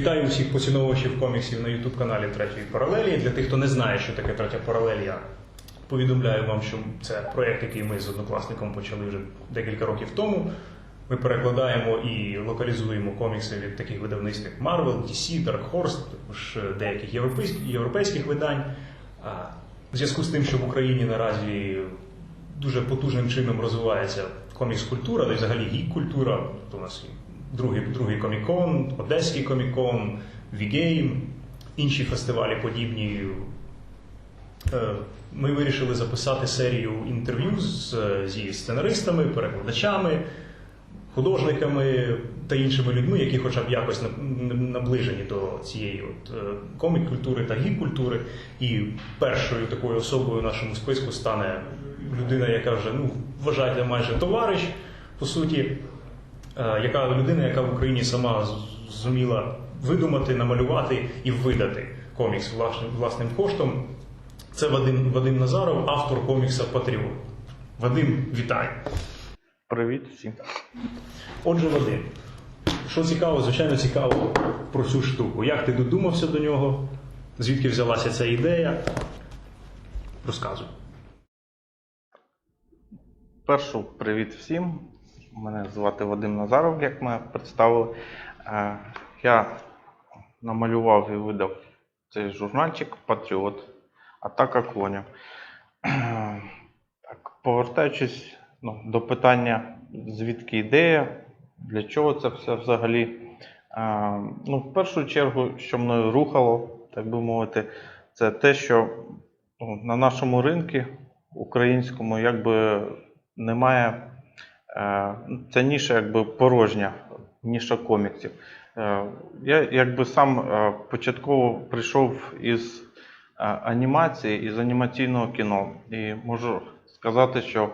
Вітаю усіх поціновувачів коміксів на youtube каналі Третьої паралелі. Для тих, хто не знає, що таке третя паралель, я повідомляю вам, що це проєкт, який ми з однокласником почали вже декілька років тому. Ми перекладаємо і локалізуємо комікси від таких видавництв, як Marvel, DC, Dark Horse, також деяких європейських, видань. В зв'язку з тим, що в Україні наразі дуже потужним чином розвивається комікс-культура, й взагалі гік-культура. Тобто у нас другий, другий комікон, Одеський комікон, Вігейм, інші фестивалі подібні. Е, Ми вирішили записати серію інтерв'ю з, зі сценаристами, перекладачами, художниками та іншими людьми, які хоча б якось наближені до цієї от е, комік-культури та гік-культури. І першою такою особою в нашому списку стане людина, яка вже ну, вважається майже товариш, по суті, яка людина, яка в Україні сама зуміла видумати, намалювати і видати комікс власним, власним коштом. Це Вадим, Вадим Назаров, автор комікса Патріот. Вадим, вітаю! Привіт всім. Отже, Вадим, що цікаво, звичайно, цікаво про цю штуку. Як ти додумався до нього? Звідки взялася ця ідея? Розказуй. Першу привіт всім. Мене звати Вадим Назаров, як ми представили. Е, Я намалював і видав цей журнальчик Патріот. Атака клонів. Так, повертаючись ну, до питання, звідки ідея, для чого це все взагалі. Е, Ну, в першу чергу, що мною рухало, так би мовити, це те, що ну, на нашому ринку українському якби немає. Е, Ця ніша якби порожня, ніша коміксів. Е, Я якби сам е, початково прийшов із анімації, із анімаційного кіно. І можу сказати, що,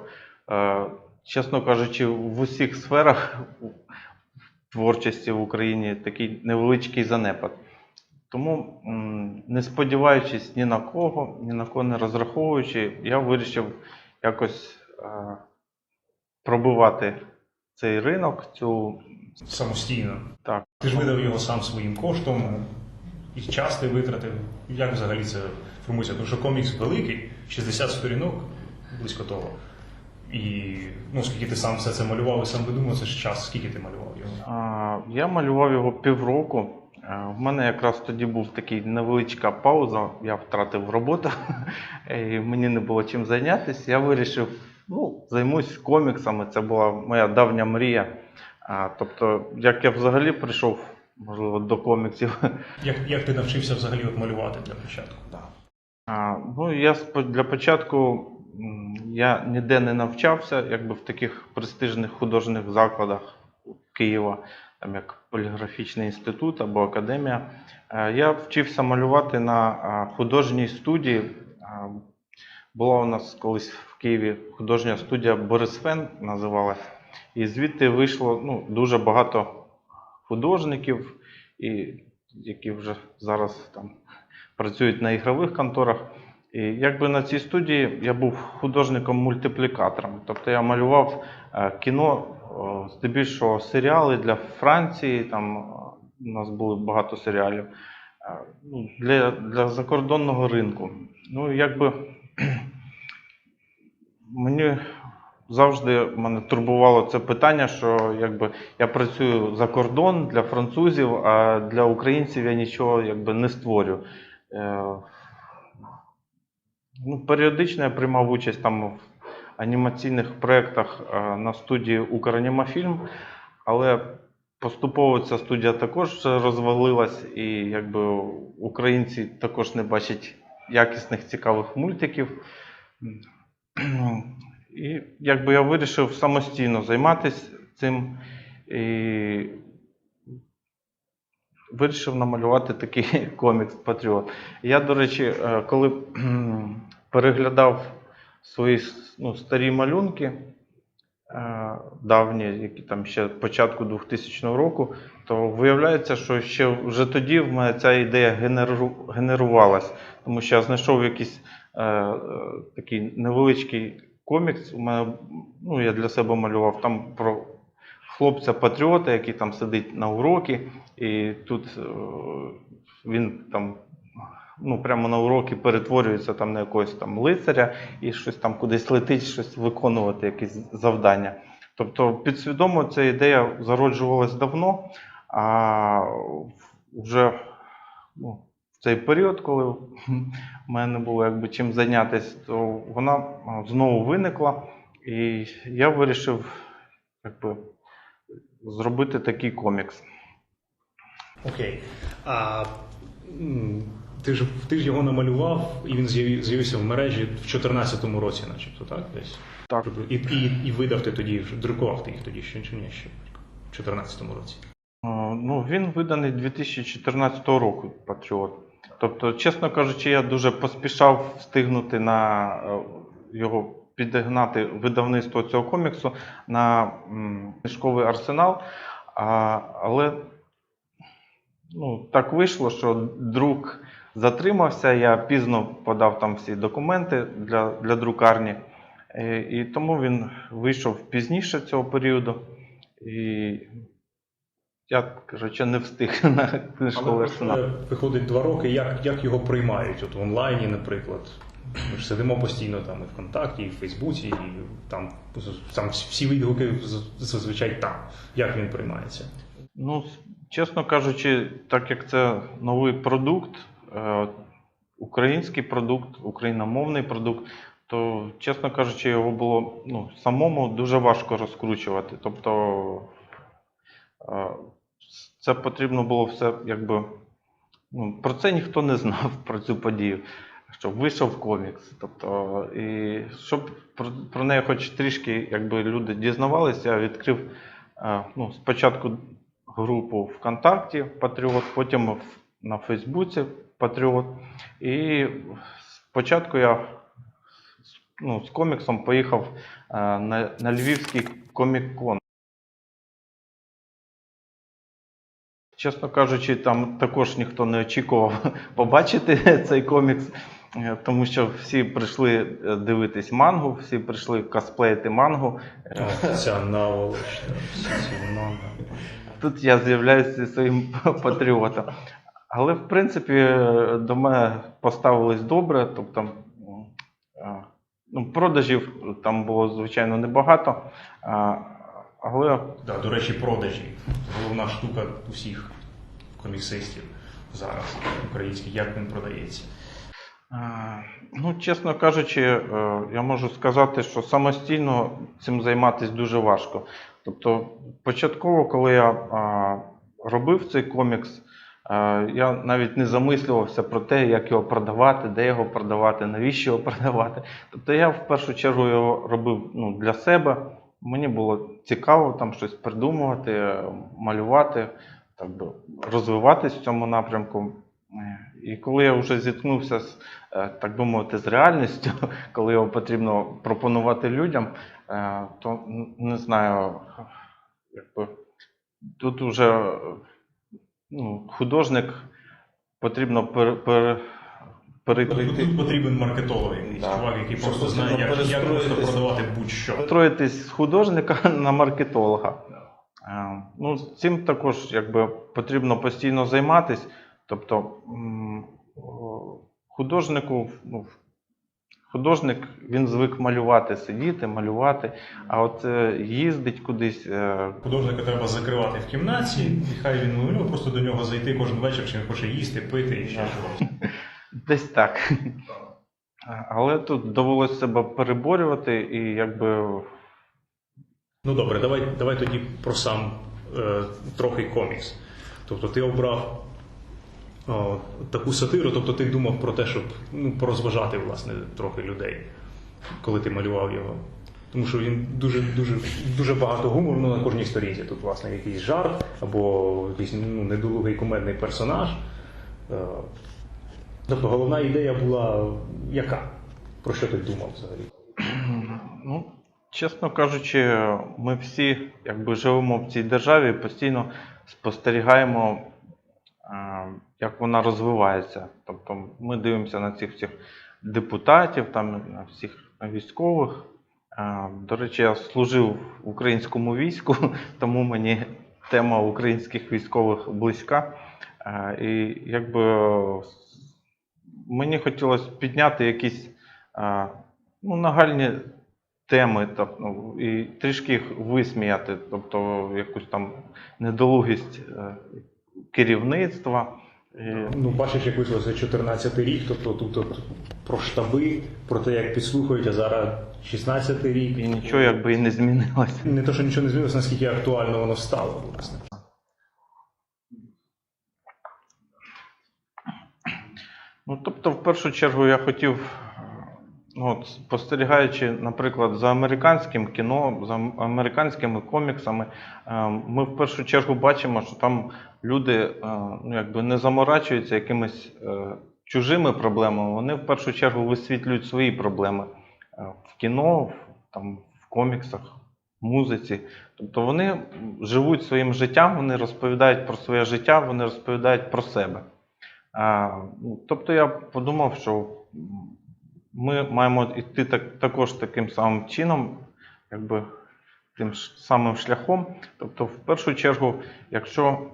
чесно кажучи, в усіх сферах творчості в Україні такий невеличкий занепад. Тому, не сподіваючись ні на кого, ні на кого не розраховуючи, я вирішив якось пробивати цей ринок, цю Самостійно. так. Ти ж видав його сам своїм коштом, і час ти витратив. Як взагалі це формується? Тому що комікс великий, 60 сторінок, близько того. І ну, скільки ти сам все це малював і сам видумав, це ж час, скільки ти малював його? А, Я малював його півроку. Е, В мене якраз тоді був такий невеличка пауза, я втратив роботу, і мені не було чим зайнятися. Я вирішив, ну, займусь коміксами. Це була моя давня мрія. А, Тобто, як я взагалі прийшов, можливо, до коміксів. Як, як ти навчився взагалі от малювати для початку? А, ну, я для початку я ніде не навчався, якби в таких престижних художніх закладах Києва, там як поліграфічний інститут або академія. Е, Я вчився малювати на художній студії. Була у нас колись в Києві художня студія Борис Фен називалась. І звідти вийшло ну, дуже багато художників, і, які вже зараз там працюють на ігрових конторах. І якби на цій студії я був художником-мультиплікатором. Тобто я малював е, кіно, здебільшого серіали для Франції. Там е, у нас було багато серіалів е, ну, для, для закордонного ринку. Ну, якби мені завжди мене турбувало це питання, що якби я працюю за кордон для французів, а для українців я нічого якби не створю. Е, Ну, періодично я приймав участь там в анімаційних проєктах е, на студії Укранімафільм, але поступово ця студія також розвалилась, і якби українці також не бачать якісних цікавих мультиків. І якби я вирішив самостійно займатися цим і вирішив намалювати такий комікс Патріот. Я, до речі, е, коли переглядав свої ну, старі малюнки е, давні, які там ще початку 2000 року, то виявляється, що ще вже тоді в мене ця ідея генеру, генерувалась, тому що я знайшов якийсь е, такий невеличкий комікс. У мене, ну, я для себе малював там про хлопця-патріота, який там сидить на уроки, і тут е, він там ну, прямо на уроки перетворюється там на якогось там лицаря і щось там кудись летить, щось виконувати, якісь завдання. Тобто підсвідомо ця ідея зароджувалась давно, а вже цей період, коли в мене було якби чим зайнятися, то вона знову виникла, і я вирішив якби, зробити такий комікс. Окей. А ти ж ти ж його намалював, і він з'явився в мережі в 2014 році, начебто, так? Десь. Так. І, і, і видав ти тоді, друкував ти їх тоді ще чи ні? Ще в 2014 році. Ну, він виданий 2014 року Патріот. Тобто, чесно кажучи, я дуже поспішав встигнути на е, його підігнати видавництво цього коміксу на книжковий арсенал. А, але ну, так вийшло, що друк затримався, я пізно подав там всі документи для, для друкарні. Е, І тому він вийшов пізніше цього періоду. І я, коротше, не встиг на книжковий арсенал. виходить два роки, як, як його приймають? От в онлайні, наприклад. Ми ж сидимо постійно там і ВКонтакті, і в Фейсбуці, і там, там всі відгуки зазвичай там. Як він приймається? Ну, чесно кажучи, так як це новий продукт, е, український продукт, україномовний продукт, то, чесно кажучи, його було ну, самому дуже важко розкручувати. Тобто е, це потрібно було все якби. Ну, про це ніхто не знав про цю подію. Щоб вийшов комікс. Тобто, і щоб про, про неї хоч трішки якби, люди дізнавалися, я відкрив е, ну, спочатку групу ВКонтакті Патріот, потім на Фейсбуці Патріот. І спочатку я ну, з коміксом поїхав е, на, на Львівський комік-кон. Чесно кажучи, там також ніхто не очікував побачити цей комікс, е, тому що всі прийшли е, дивитись мангу, всі прийшли косплеїти мангу. Е, ця ці манга. Тут я з'являюся своїм патріотом. Але, в принципі, е, до мене поставились добре. Тобто, е, ну, продажів там було, звичайно, небагато. Але Да, до речі, продажі. Головна штука усіх коміксистів зараз українських, як він продається. Е, Ну, чесно кажучи, е, я можу сказати, що самостійно цим займатися дуже важко. Тобто, початково, коли я робив цей комікс, е, я навіть не замислювався про те, як його продавати, де його продавати, навіщо його продавати. Тобто я в першу чергу його робив ну, для себе. Мені було цікаво там щось придумувати, е, малювати, так би розвиватись в цьому напрямку. Е, І коли я вже зіткнувся з, е, так би мовити, з реальністю, коли його потрібно пропонувати людям, е, то не знаю, якби тут вже ну, художник потрібно пер, пер, перейти. Тут потрібен маркетолог якийсь Да. чувак, який просто знає, як, як просто продавати будь-що. Строїтись з художника на маркетолога. Е, Ну, цим також якби, потрібно постійно займатися. Тобто художнику, ну, художник він звик малювати, сидіти, малювати, а от е, їздить кудись. е, Художника треба закривати в кімнаті, і хай він малює, просто до нього зайти кожен вечір, чи він хоче їсти, пити і ще щось. Десь так. Але тут довелося себе переборювати і якби Ну добре, давай, давай тоді про сам е, трохи комікс. Тобто ти обрав о, таку сатиру, тобто ти думав про те, щоб ну, порозважати власне трохи людей, коли ти малював його. Тому що він дуже дуже дуже багато гумору ну, на кожній сторінці. Тут, власне, якийсь жарт або якийсь ну, недолугий кумедний персонаж. Е, Тобто головна ідея була яка? Про що ти думав взагалі? Ну, чесно кажучи, ми всі якби живемо в цій державі постійно спостерігаємо, е, як вона розвивається. Тобто ми дивимося на цих всіх депутатів, там, на всіх військових. Е, До речі, я служив в українському війську, тому мені тема українських військових близька. Е, І якби мені хотілося підняти якісь ну, нагальні теми, тобто, ну, і трішки їх висміяти, тобто якусь там недолугість е, керівництва. Ну, бачиш, як вийшло це 14 рік, тобто тут про штаби, про те, як підслухають, а зараз 16 рік. і нічого якби і не змінилося. Не то, що нічого не змінилося, наскільки актуально воно стало, власне. Ну, тобто, в першу чергу я хотів, от, спостерігаючи, наприклад, за американським кіно, за американськими коміксами, е, ми в першу чергу бачимо, що там люди е, ну, якби не заморачуються якимись е, чужими проблемами, вони в першу чергу висвітлюють свої проблеми в кіно, там, в коміксах, в музиці. Тобто вони живуть своїм життям, вони розповідають про своє життя, вони розповідають про себе. Тобто я подумав, що ми маємо йти так, також таким самим чином, якби тим самим шляхом. Тобто, в першу чергу, якщо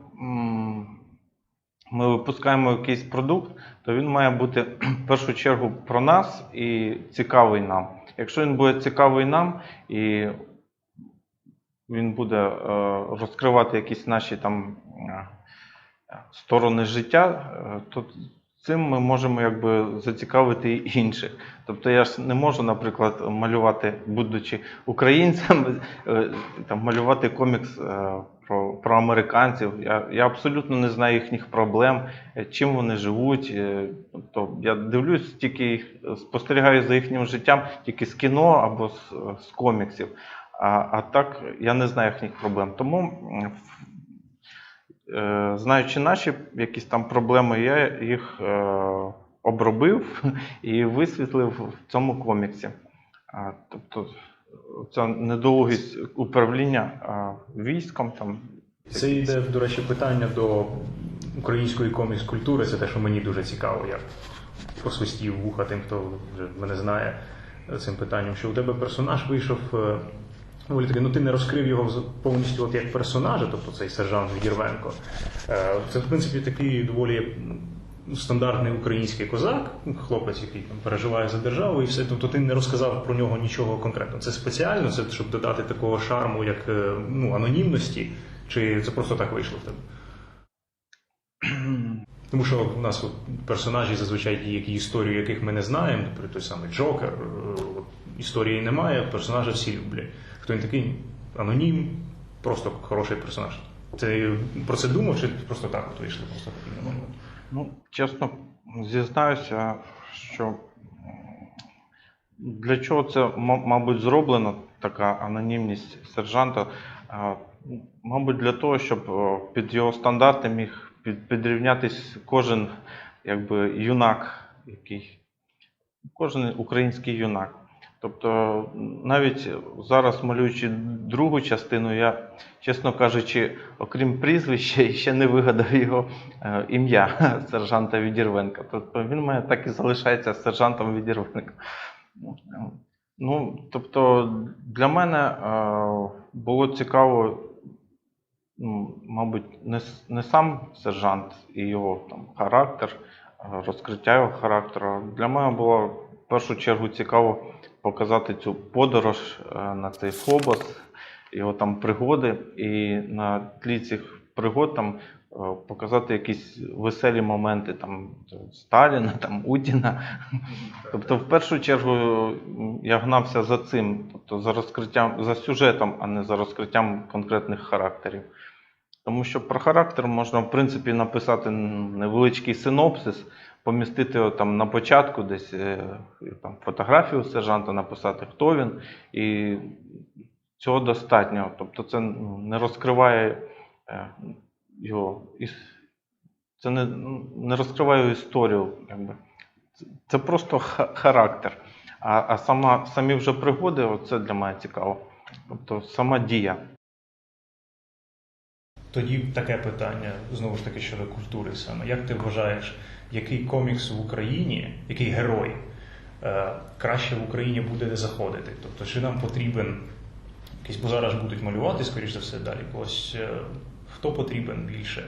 ми випускаємо якийсь продукт, то він має бути в першу чергу про нас і цікавий нам. Якщо він буде цікавий нам і він буде е, розкривати якісь наші там е, сторони життя, е, то цим ми можемо якби зацікавити і інших. Тобто я ж не можу, наприклад, малювати, будучи українцем, е, там, малювати комікс е, про, про американців. Я, я абсолютно не знаю їхніх проблем, е, чим вони живуть. Тобто я дивлюсь тільки їх, спостерігаю за їхнім життям тільки з кіно або з, з коміксів. А, а так я не знаю їхніх проблем. Тому знаючи наші якісь там проблеми, я їх е, обробив і висвітлив в цьому коміксі. Тобто ця недолугість управління військом там. Це йде, до речі, питання до української комікс-культури. Це те, що мені дуже цікаво. Я посвистів вуха тим, хто вже мене знає е, цим питанням, що у тебе персонаж вийшов. Доволі таки, ну ти не розкрив його повністю от як персонажа, тобто цей сержант Відірвенко. Е, Це, в принципі, такий доволі стандартний український козак, хлопець, який там переживає за державу, і все. Тобто ти не розказав про нього нічого конкретно. Це спеціально, це щоб додати такого шарму, як е, ну, анонімності, чи це просто так вийшло в тебе? Тому що в нас персонажі зазвичай які історію яких ми не знаємо, наприклад, той самий Джокер, е, історії немає, персонажі всі люблять. Хто він такий? Анонім, просто хороший персонаж. Ти про це думав, чи просто так от вийшло? Просто? Ну, чесно зізнаюся, що для чого це, мабуть, зроблено, така анонімність сержанта. Мабуть, для того, щоб під його стандарти міг підрівнятись кожен якби, юнак, який, кожен український юнак. Тобто, навіть зараз, малюючи другу частину, я, чесно кажучи, окрім прізвища, ще не вигадав його е, ім'я сержанта Відірвенка. Тобто він мене так і залишається сержантом Відірвенка. Ну, тобто, для мене е, було цікаво, ну, мабуть, не, не сам сержант і його там, характер, е, розкриття його характеру. Для мене було першу чергу цікаво показати цю подорож е, на цей Фобос, його там пригоди, і на тлі цих пригод там е, показати якісь веселі моменти там Сталіна, там Утіна. Тобто, в першу чергу я гнався за цим, тобто за розкриттям, за сюжетом, а не за розкриттям конкретних характерів. Тому що про характер можна, в принципі, написати невеличкий синопсис, помістити там на початку, десь е, там, фотографію сержанта, написати, хто він, і цього достатньо. Тобто це ну, не розкриває е, його це не, не розкриває історію. Якби. Це просто характер. А, а сама, самі вже пригоди, це для мене цікаво. Тобто сама дія. Тоді таке питання знову ж таки щодо культури саме. Як ти вважаєш, який комікс в Україні, який герой е, краще в Україні буде не заходити. Тобто, чи нам потрібен якийсь, бо зараз будуть малювати, скоріш за все, далі когось. е, Хто потрібен більше?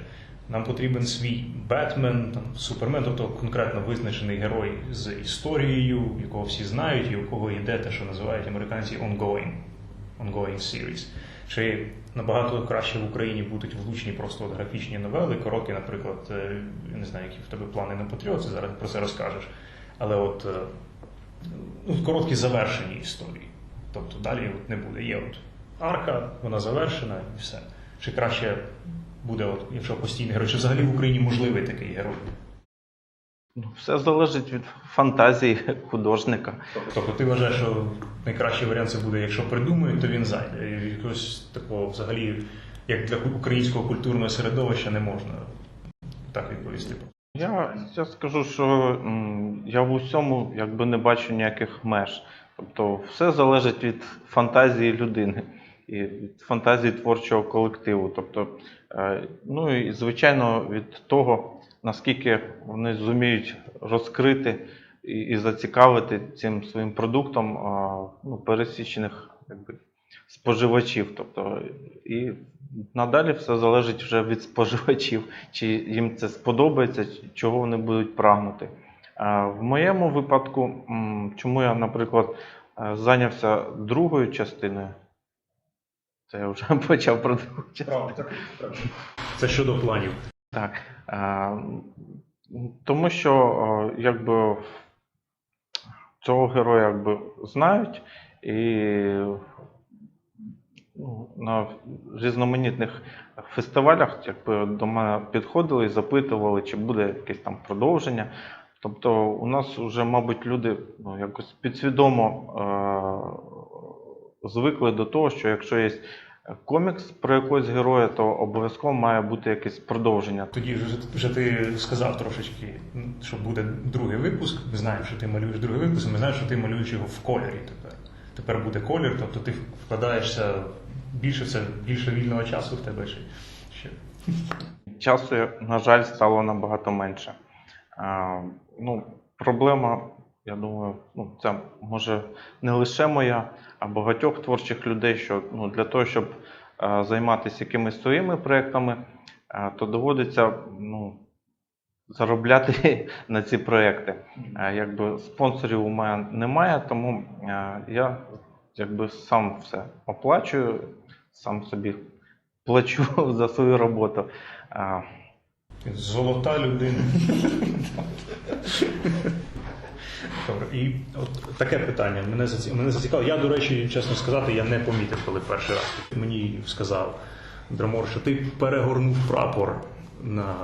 Нам потрібен свій Бетмен, там, Супермен, тобто конкретно визначений герой з історією, якого всі знають, і у кого йде те, що називають американці ongoing, ongoing series. Чи набагато краще в Україні будуть влучні просто от графічні новели, короткі, наприклад, е, я не знаю, які в тебе плани на Патріот, ти зараз про це розкажеш. Але от е, ну, короткі завершені історії. Тобто далі от не буде. Є от арка, вона завершена і все. Чи краще буде, от, якщо постійний герой, чи взагалі в Україні можливий такий герой? Ну, Все залежить від фантазії художника. Тобто ти вважаєш, що найкращий варіант це буде, якщо придумають, то він зайде. І якогось такого взагалі, як для українського культурного середовища, не можна так відповісти. Я, я скажу, що я в усьому якби не бачу ніяких меж. Тобто все залежить від фантазії людини і від фантазії творчого колективу. Тобто, е, ну і звичайно від того, наскільки вони зуміють розкрити і, і зацікавити цим своїм продуктом а, ну, пересічених якби, споживачів. Тобто, і надалі все залежить вже від споживачів, чи їм це сподобається, чого вони будуть прагнути. А В моєму випадку, чому я, наприклад, е, зайнявся другою частиною, це я вже почав про другу частину. Це щодо планів. Так. Е, тому що е, якби цього героя якби знають і ну, на різноманітних фестивалях якби, до мене підходили і запитували, чи буде якесь там продовження. Тобто у нас вже, мабуть, люди ну, якось підсвідомо е- звикли до того, що якщо є комікс про якогось героя, то обов'язково має бути якесь продовження. Тоді вже, вже ти сказав трошечки, що буде другий випуск. Ми знаємо, що ти малюєш другий випуск, ми знаємо, що ти малюєш його в кольорі тепер. Тепер буде колір, тобто ти вкладаєшся більше це більше вільного часу в тебе ще. Часу, на жаль, стало набагато менше. А, ну, проблема, я думаю, ну, це може не лише моя, а багатьох творчих людей, що ну, для того, щоб а, займатися якимись своїми проєктами, а, то доводиться ну, заробляти на ці проєкти. А, якби спонсорів у мене немає, тому а, я якби сам все оплачую, сам собі плачу за свою роботу. А, Золота людина. Добре, і от таке питання. Мене заці... мене зацікавило. Я, до речі, чесно сказати, я не помітив, коли перший раз мені сказав Драмор, що ти перегорнув прапор на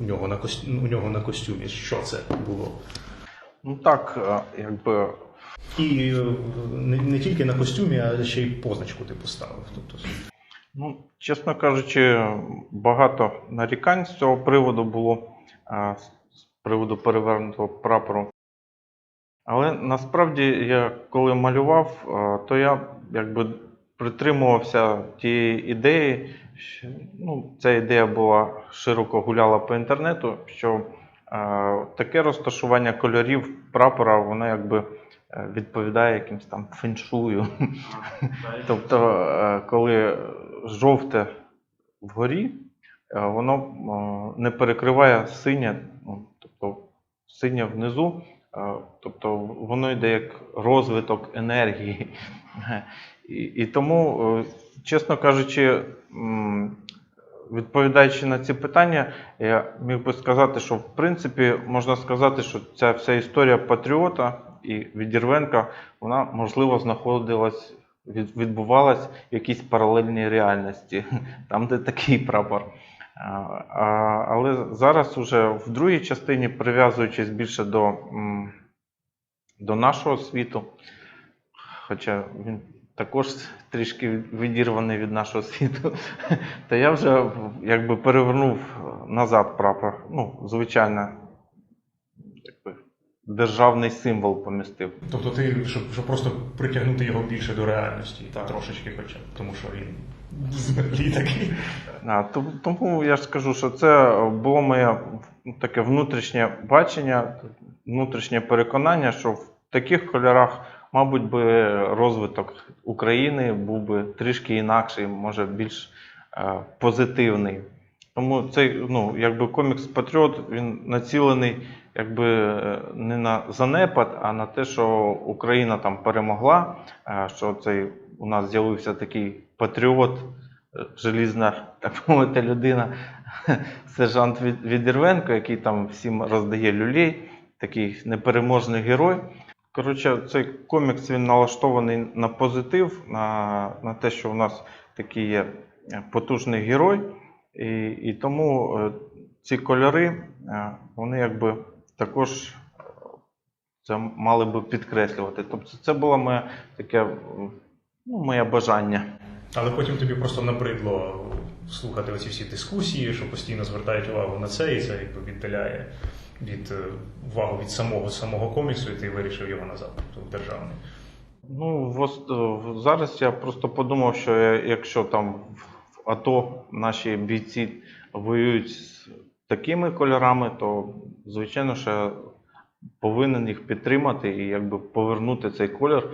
у нього на костю... у нього на костюмі. Що це було? Ну так, е, якби І е, не, не тільки на костюмі, а ще й позначку ти поставив. Тобто, Ну, чесно кажучи, багато нарікань з цього приводу було з приводу перевернутого прапору. Але насправді, я коли малював, то я якби притримувався тієї ідеї. що, Ну, ця ідея була широко гуляла по інтернету, що а, таке розташування кольорів прапора, воно якби е, відповідає якимсь там феншую. Тобто, е, коли жовте вгорі, е, воно е, не перекриває синє, тобто внизу, е, тобто воно йде як розвиток енергії. І, тому, е, чесно кажучи, відповідаючи на ці питання, я міг би сказати, що в принципі можна сказати, що ця вся історія патріота і Відірвенка, вона можливо знаходилась від- відбувалась в якійсь паралельній реальності, там, де такий прапор. Але зараз уже в другій частині, прив'язуючись більше до, до нашого світу, хоча він також трішки відірваний від нашого світу, то я вже якби перевернув назад прапор. Ну, звичайно, якби державний символ помістив. тобто ти, щоб, щоб просто притягнути його більше до реальності, трошечки хоча б, тому що він взагалі такий. А, тому, я ж скажу, що це було моє таке внутрішнє бачення. внутрішнє переконання, що в таких кольорах, мабуть, би розвиток України був би трішки інакший, може більш е, позитивний. Тому цей ну, якби комікс Патріот він націлений якби е, не на занепад, а на те, що Україна там перемогла, е, що цей у нас з'явився такий патріот, е, желізна, мовити, людина, сержант Від- Відірвенко, який там всім роздає люлей, такий непереможний герой. Коротше, цей комікс він налаштований на позитив, на, на те, що у нас такий є е, потужний герой. І, і тому е, ці кольори, вони якби також це мали би підкреслювати. Тобто це було моє таке ну, моє бажання. Але потім тобі просто набридло слухати оці всі дискусії, що постійно звертають увагу на це, і це якби віддаляє від е, увагу від самого самого коміксу, і ти вирішив його назад, тобто державний. Ну, в зараз я просто подумав, що якщо там в АТО наші бійці воюють з такими кольорами, то звичайно, що повинен їх підтримати і якби повернути цей колір, е,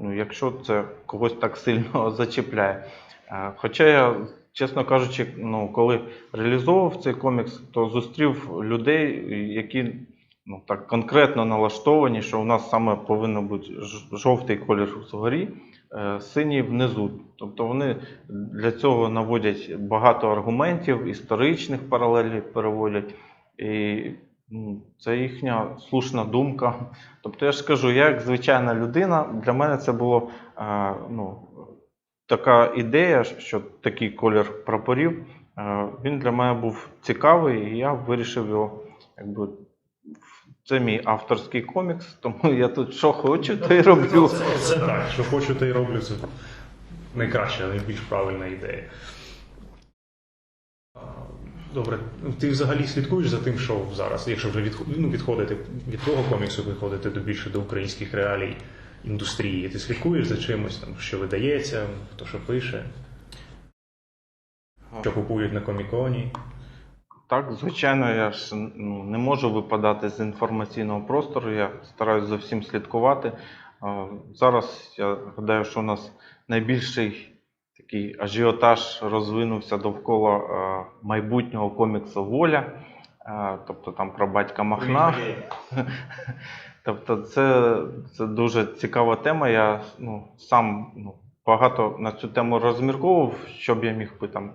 ну, якщо це когось так сильно зачіпляє. Е, Хоча я, чесно кажучи, ну, коли реалізовував цей комікс, то зустрів людей, які ну, так конкретно налаштовані, що у нас саме повинен бути жовтий колір згорі, е, синій внизу. Тобто вони для цього наводять багато аргументів, історичних паралелів переводять. І це їхня слушна думка. Тобто я ж кажу, я як звичайна людина, для мене це було е, ну, така ідея, що такий колір прапорів, е, він для мене був цікавий, і я вирішив його якби. Це мій авторський комікс, тому я тут що хочу, то й роблю. Це так, що хочу, то й роблю. Це найкраща, найбільш правильна ідея. Добре, ти взагалі слідкуєш за тим, що зараз, якщо вже відход- ну, відходити від того коміксу, виходити до більше до українських реалій індустрії. Ти слідкуєш за чимось, там, що видається, хто що пише, що купують на коміконі. Так, звичайно, я ж ну, не можу випадати з інформаційного простору, я стараюся за всім слідкувати. Зараз я гадаю, що у нас найбільший такий ажіотаж розвинувся довкола е, майбутнього коміксу Воля, Е, тобто там про батька Махна. Тобто, це, це дуже цікава тема. Я ну, сам ну, багато на цю тему розмірковував, що б я міг би там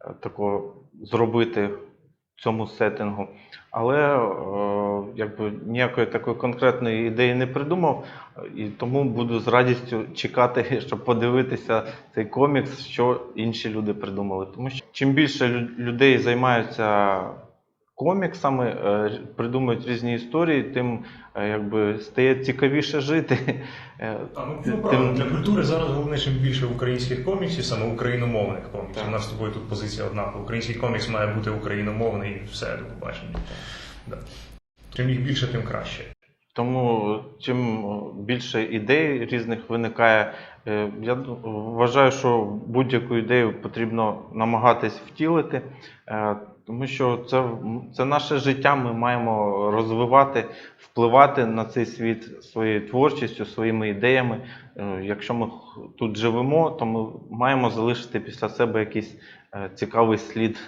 е, такого зробити цьому сеттингу. Але е, якби ніякої такої конкретної ідеї не придумав, і тому буду з радістю чекати, щоб подивитися цей комікс, що інші люди придумали. Тому що чим більше лю- людей займаються коміксами, е, придумують різні історії, тим е, якби стає цікавіше жити. Е, Та, ну, ну, тим- для культури зараз головне, чим більше українських коміксів, саме україномовних коміксів. Так. У нас з тобою тут позиція однакова. Український комікс має бути україномовний і все до побачення. Да. Чим їх більше, тим краще. Тому чим більше ідей різних виникає, я вважаю, що будь-яку ідею потрібно намагатись втілити, тому що це, це наше життя. Ми маємо розвивати, впливати на цей світ своєю творчістю, своїми ідеями. Е, Якщо ми тут живемо, то ми маємо залишити після себе якийсь е, цікавий слід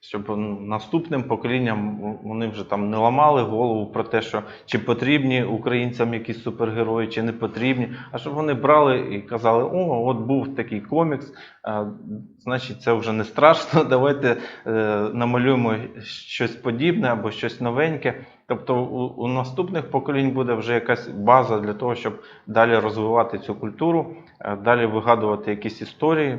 щоб наступним поколінням вони вже там не ламали голову про те, що чи потрібні українцям якісь супергерої, чи не потрібні, а щоб вони брали і казали: о, от був такий комікс, е, значить, це вже не страшно. Давайте е, намалюємо щось подібне або щось новеньке. Тобто у, наступних поколінь буде вже якась база для того, щоб далі розвивати цю культуру, е, далі вигадувати якісь історії.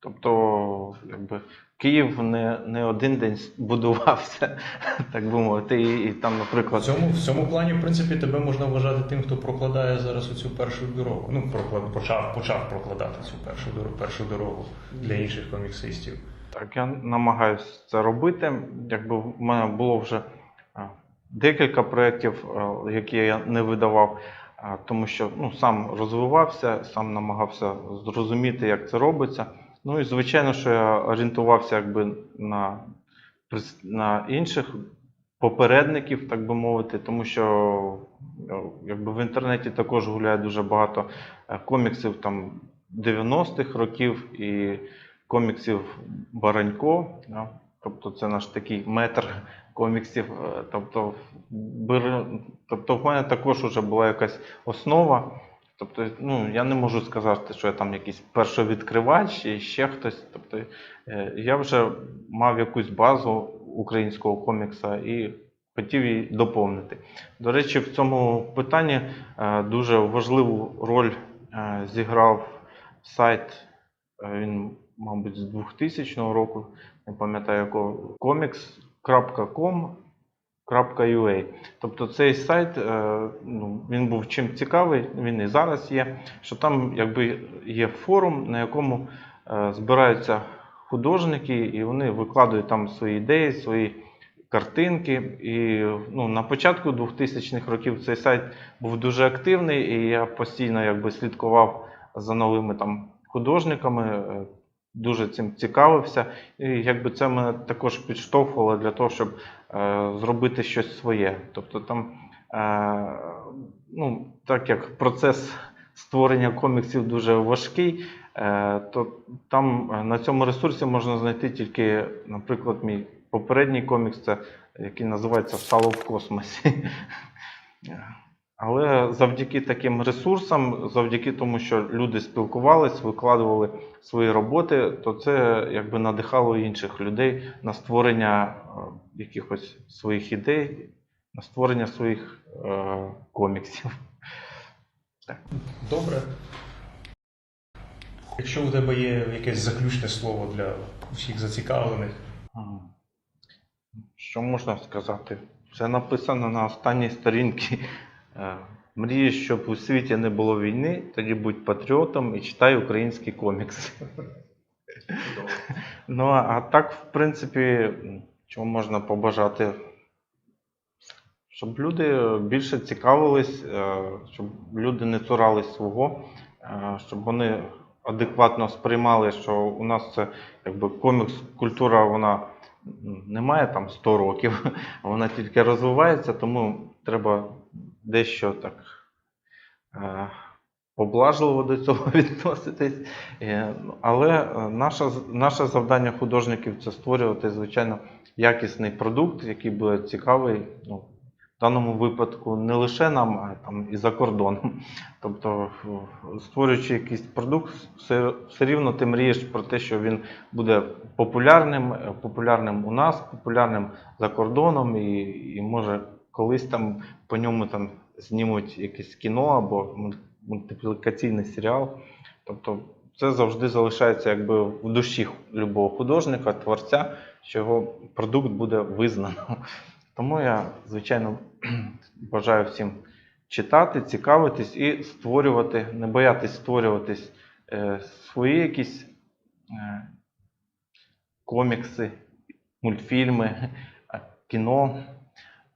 Тобто, якби Київ не, не один день будувався, так би мовити. І, і там, В наприклад, цьому, в цьому плані, в принципі, тебе можна вважати тим, хто прокладає зараз оцю першу дорогу. Ну, проклад, почав, почав прокладати цю першу дорогу, першу дорогу для інших коміксистів. так, я намагаюся це робити. Якби в мене було вже декілька проєктів, які я не видавав, а, тому що ну, сам розвивався, сам намагався зрозуміти, як це робиться. Ну і звичайно, що я орієнтувався якби на, на інших попередників, так би мовити, тому що ну, якби в інтернеті також гуляє дуже багато е, коміксів там 90-х років і коміксів Баранько. Тобто це наш такий метр коміксів. Е, Тобто, бер- тобто в мене також вже була якась основа. Тобто, ну, я не можу сказати, що я там якийсь першовідкривач і ще хтось. Тобто, е, я вже мав якусь базу українського комікса і хотів її доповнити. До речі, в цьому питанні е, дуже важливу роль е, зіграв сайт. Він, мабуть, з 2000 року, не пам'ятаю якого, comics.com.ua. Тобто цей сайт е, ну, він був чим цікавий, він і зараз є. Що там якби є форум, на якому е, збираються художники, і вони викладають там свої ідеї, свої картинки. І ну, на початку 2000-х років цей сайт був дуже активний, і я постійно якби слідкував за новими там художниками. Дуже цим цікавився, і якби це мене також підштовхувало для того, щоб е, зробити щось своє. Тобто там, е, ну, так як процес створення коміксів дуже важкий, е, то там е, на цьому ресурсі можна знайти тільки, наприклад, мій попередній комікс, це, який називається Сало в космосі. Але завдяки таким ресурсам, завдяки тому, що люди спілкувались, викладували свої роботи, то це якби надихало інших людей на створення е, якихось своїх ідей, на створення своїх е, коміксів. Добре. Якщо у тебе є якесь заключне слово для всіх зацікавлених, Що можна сказати? Це написано на останній сторінці. Мрієш, щоб у світі не було війни, тоді будь патріотом і читай українські комікси. Ну, а так, в принципі, чого можна побажати? Щоб люди більше цікавились, е, щоб люди не цурались свого, е, щоб вони адекватно сприймали, що у нас це якби комікс-культура, вона не має там 100 років, вона тільки розвивається, тому треба дещо так е, поблажливо до цього відноситись. Е, ну, Але е, наше, наше завдання художників це створювати, звичайно, якісний продукт, який буде цікавий. Ну, в даному випадку не лише нам, а там і за кордоном. Тобто, створюючи якийсь продукт, все, все рівно ти мрієш про те, що він буде популярним, популярним у нас, популярним за кордоном, і, і може колись там по ньому там знімуть якесь кіно або мультиплікаційний серіал. Тобто це завжди залишається якби в душі любого художника, творця, що його продукт буде визнано. Тому я, звичайно, бажаю всім читати, цікавитись і створювати, не боятись створюватись е, свої якісь е, комікси, мультфільми, кіно.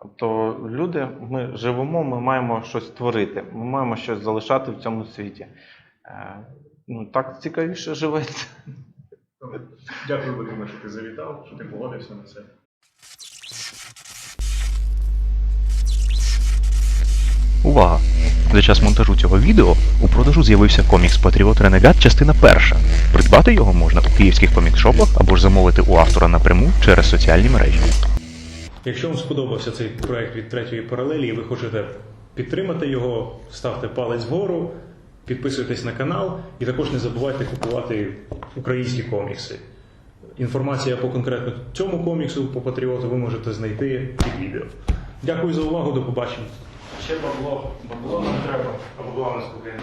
Тобто люди, ми живемо, ми маємо щось творити, ми маємо щось залишати в цьому світі. Е, Ну, так цікавіше живеться. дякую, Володимир, що ти завітав, що ти погодився на це. Увага! За час монтажу цього відео у продажу з'явився комікс Патріот Ренегат частина перша. Придбати його можна у київських комікс-шопах або ж замовити у автора напряму через соціальні мережі. Якщо вам сподобався цей проект від третьої паралелі і ви хочете підтримати його, ставте палець вгору, підписуйтесь на канал і також не забувайте купувати українські комікси. Інформація по конкретно цьому коміксу по патріоту ви можете знайти під відео. Дякую за увагу, до побачення. Ще бабло, бабло не треба, а бабло не спокійно.